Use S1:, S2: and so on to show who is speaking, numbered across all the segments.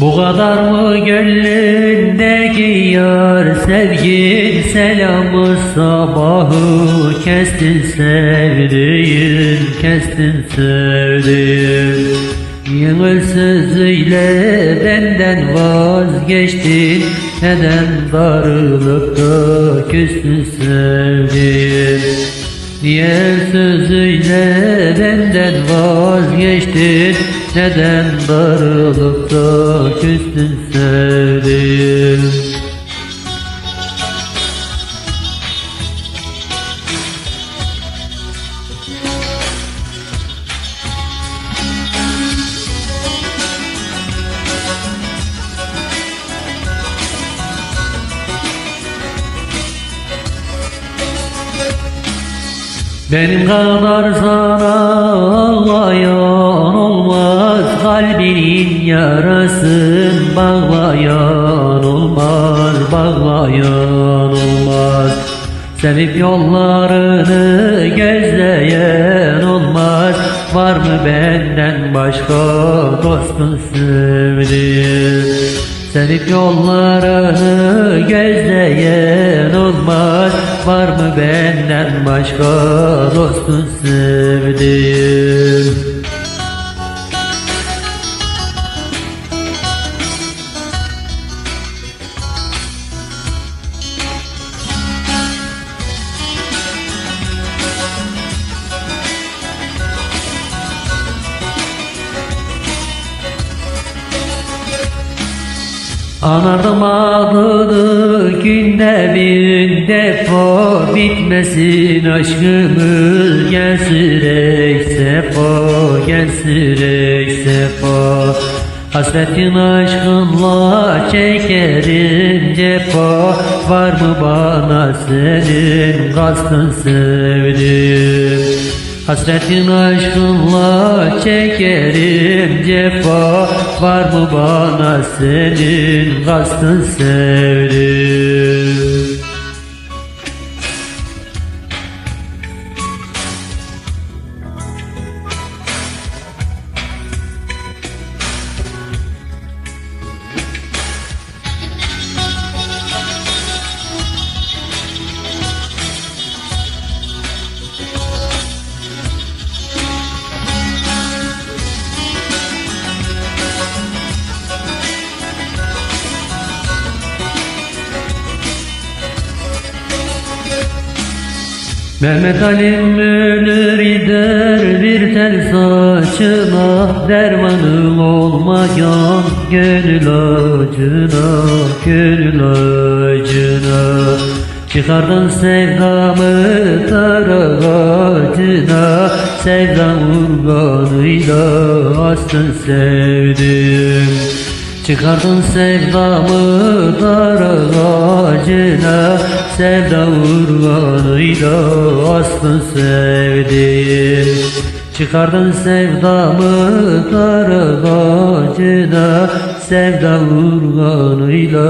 S1: Bu kadar mı gönlündeki yar sevgin selamı sabahı kestin sevdiğin kestin sevdiğin Yıngıl sözüyle benden vazgeçtin Neden darılıp da küstün sevdiğin Diğer sözüyle benden vazgeçtin Neden darılıp da küstün sevdiğim? Benim kadar sana ağlayan Kalbinin yarasın bağlayan olmaz Bağlayan olmaz. Sevip yollarını gözleyen olmaz. Var mı benden başka dostun sevdiğin? Sevip yollarını gözleyen olmaz. Var mı benden başka dostun sevdiğin Anardım adını günde bir defa Bitmesin aşkımız gel sürek sefa Gel sürek sefa Hasretin aşkınla çekerim cefa Var mı bana senin kastın sevdim Hasretin aşkınla çekerim cefa Var mı bana senin kastın sevdim Mehmet Ali'm ölür gider bir tel saçına Dermanım olmayan gönül acına Gönül acına. Çıkardın sevdamı dar ağacına Sevda urganıyla astın sevdim Çıkardın sevdamı dar ağacına Sevda urganıyla astın sevdim Çıkardın sevdamı dar ağacına Sevda urganıyla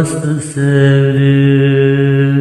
S1: astın sevdim